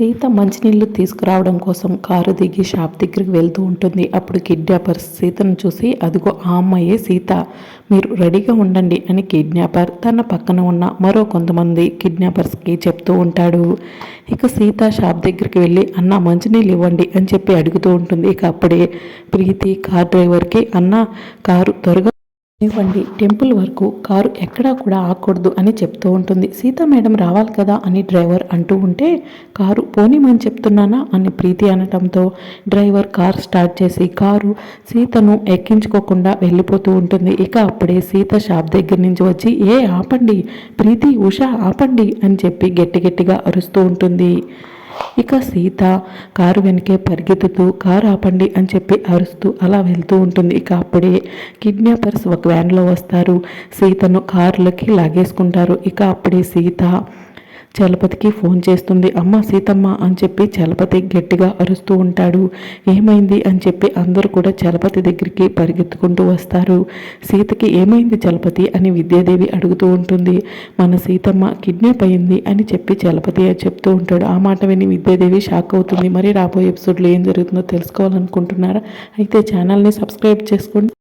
సీత మంచినీళ్ళు తీసుకురావడం కోసం కారు దిగి షాప్ దగ్గరికి వెళ్తూ ఉంటుంది. అప్పుడు కిడ్నాపర్ సీతను చూసి అదిగో ఆ అమ్మాయే సీత. మీరు రెడీగా ఉండండి అని కిడ్నాపర్ తన పక్కన ఉన్న మరో కొంతమంది కిడ్నాపర్స్కి చెప్తూ ఉంటాడు. ఇక సీత షాప్ దగ్గరికి వెళ్ళి అన్న మంచినీళ్ళు ఇవ్వండి అని చెప్పి అడుగుతూ ఉంటుంది. ఇక అప్పుడే ప్రీతి కార్ డ్రైవర్కి అన్న కారు త్వరగా ఇవ్వండి. టెంపుల్ వరకు కారు ఎక్కడా కూడా ఆగకూడదు అని చెప్తూ ఉంటుంది. సీత మేడం రావాలి కదా అని డ్రైవర్ అంటూ ఉంటే కారు పోనీమని చెప్తున్నానా అని ప్రీతి అనటంతో డ్రైవర్ కార్ స్టార్ట్ చేసి కారు సీతను ఎక్కించుకోకుండా వెళ్ళిపోతూ ఉంటుంది. ఇక అప్పుడే సీత షాప్ దగ్గర నుంచి వచ్చి ఏ ఆపండి ప్రీతి ఉషా ఆపండి అని చెప్పి గట్టి గట్టిగా అరుస్తూ ఉంటుంది. ఇక సీత కారు వెనకే పరిగెత్తుతూ కారు ఆపండి అని చెప్పి అరుస్తూ అలా వెళ్తూ ఉంటుంది. ఇక అప్పుడే కిడ్నాపర్స్ ఒక వ్యాన్లో వస్తారు. సీతను కారులోకి లాగేసుకుంటారు. ఇక అప్పుడే సీత చలపతికి ఫోన్ చేస్తుంది. అమ్మ సీతమ్మ అని చెప్పి చలపతి గట్టిగా అరుస్తూ ఉంటాడు. ఏమైంది? అని చెప్పి అందరూ కూడా చలపతి దగ్గరికి పరిగెత్తుకుంటూ వస్తారు. సీతకి ఏమైంది చలపతి? అని విద్యాదేవి అడుగుతూ ఉంటుంది. మన సీతమ్మ కిడ్నాప్ అయింది అని చెప్పి చలపతి చెప్తూ ఉంటాడు. ఆ మాట విని విద్యాదేవి షాక్ అవుతుంది. మరి రాబోయే ఎపిసోడ్లో ఏం జరుగుతుందో తెలుసుకోవాలనుకుంటున్నారా? అయితే ఛానల్ని సబ్స్క్రైబ్ చేసుకోండి.